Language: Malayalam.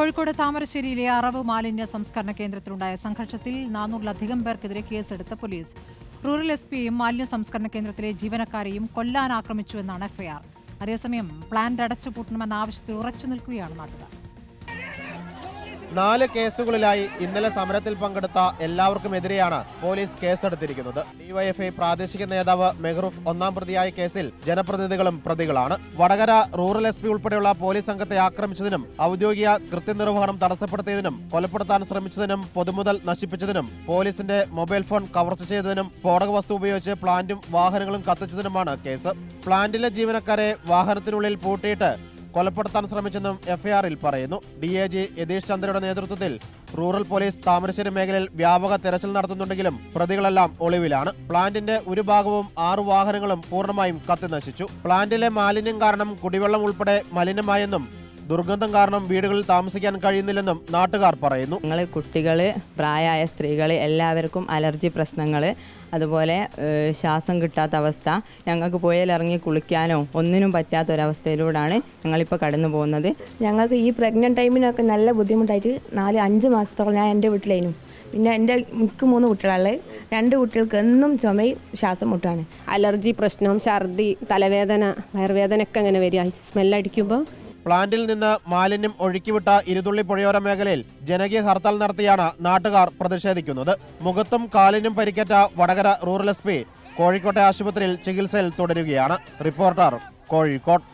കോഴിക്കോട് താമരശ്ശേരിയിലെ അറവ് മാലിന്യ സംസ്കരണ കേന്ദ്രത്തിലുണ്ടായ സംഘർഷത്തിൽ നാനൂറിലധികം പേർക്കെതിരെ കേസെടുത്ത പോലീസ്. റൂറൽ എസ് പിയെയും മാലിന്യ സംസ്കരണ കേന്ദ്രത്തിലെ ജീവനക്കാരെയും കൊല്ലാൻ ആക്രമിച്ചുവെന്നാണ് എഫ്ഐആർ അതേസമയം പ്ലാന്റ് അടച്ചുപൂട്ടണമെന്ന ആവശ്യത്തിൽ ഉറച്ചു നിൽക്കുകയാണ് നാട്ടുകാർ. നാല് കേസുകളിലായി ഇന്നലെ സമരത്തിൽ പങ്കെടുത്ത എല്ലാവർക്കുമെതിരെയാണ് പോലീസ് കേസെടുത്തിരിക്കുന്നത്. ഡിവൈഎഫ്ഐ പ്രാദേശിക നേതാവ് മെഹ്റൂഫ് ഒന്നാം പ്രതിയായ കേസിൽ ജനപ്രതിനിധികളും പ്രതികളാണ്. വടകര റൂറൽ എസ് ഉൾപ്പെടെയുള്ള പോലീസ് സംഘത്തെ ആക്രമിച്ചതിനും ഔദ്യോഗിക കൃത്യനിർവഹണം തടസ്സപ്പെടുത്തിയതിനും കൊലപ്പെടുത്താൻ ശ്രമിച്ചതിനും പൊതുമുതൽ നശിപ്പിച്ചതിനും പോലീസിന്റെ മൊബൈൽ ഫോൺ കവർച്ച ചെയ്തതിനും സ്ഫോടക വസ്തു ഉപയോഗിച്ച് പ്ലാന്റും വാഹനങ്ങളും കത്തിച്ചതിനുമാണ് കേസ്. പ്ലാന്റിലെ ജീവനക്കാരെ വാഹനത്തിനുള്ളിൽ പൂട്ടിയിട്ട് കൊലപ്പെടുത്താൻ ശ്രമിച്ചെന്നും എഫ്ഐആറിൽ പറയുന്നു. ഡി എ ജി യതീഷ് ചന്ദ്രയുടെ നേതൃത്വത്തിൽ റൂറൽ പോലീസ് താമരശ്ശേരി മേഖലയിൽ വ്യാപക തെരച്ചിൽ നടത്തുന്നുണ്ടെങ്കിലും പ്രതികളെല്ലാം ഒളിവിലാണ്. പ്ലാന്റിന്റെ ഒരു ഭാഗവും ആറു വാഹനങ്ങളും പൂർണമായും കത്തിനശിച്ചു. പ്ലാന്റിലെ മാലിന്യം കാരണം കുടിവെള്ളം ഉൾപ്പെടെ മലിനമായെന്നും ദുർഗന്ധം കാരണം വീടുകളിൽ താമസിക്കാൻ കഴിയുന്നില്ലെന്നും നാട്ടുകാർ പറയുന്നു. ഞങ്ങൾ കുട്ടികൾ പ്രായമായ സ്ത്രീകൾ എല്ലാവർക്കും അലർജി പ്രശ്നങ്ങൾ അതുപോലെ ശ്വാസം കിട്ടാത്ത അവസ്ഥ ഞങ്ങൾക്ക് പുഴയിലിറങ്ങി കുളിക്കാനോ ഒന്നിനും പറ്റാത്ത ഒരവസ്ഥയിലൂടെയാണ് ഞങ്ങളിപ്പോൾ കടന്നു പോകുന്നത്. ഞങ്ങൾക്ക് ഈ പ്രഗ്നന്റ് ടൈമിനൊക്കെ നല്ല ബുദ്ധിമുട്ടായിട്ട് നാല് അഞ്ച് മാസത്തോളം ഞാൻ എന്റെ വീട്ടിലായിരുന്നു. പിന്നെ എന്റെ മിക്ക മൂന്ന് കുട്ടികളുള്ളത്. രണ്ട് കുട്ടികൾക്ക് എന്നും ചുമയും ശ്വാസം മുട്ടാണ് അലർജി പ്രശ്നം ഛർദി തലവേദന വയറുവേദന ഒക്കെ അങ്ങനെ വരിക. സ്മെല്ലടിക്കുമ്പോൾ പ്ലാന്റിൽ നിന്ന് മാലിന്യം ഒഴുക്കിവിട്ട ഇരുതുള്ളി പുഴയോര മേഖലയിൽ ജനകീയ ഹർത്താൽ നടത്തിയാണ് നാട്ടുകാർ പ്രതിഷേധിക്കുന്നത്. മുഖത്തും കാലിനും പരിക്കേറ്റ വടകര റൂറൽ എസ് കോഴിക്കോട്ടെ ആശുപത്രിയിൽ ചികിത്സയിൽ തുടരുകയാണ്. റിപ്പോർട്ടർ കോഴിക്കോട്.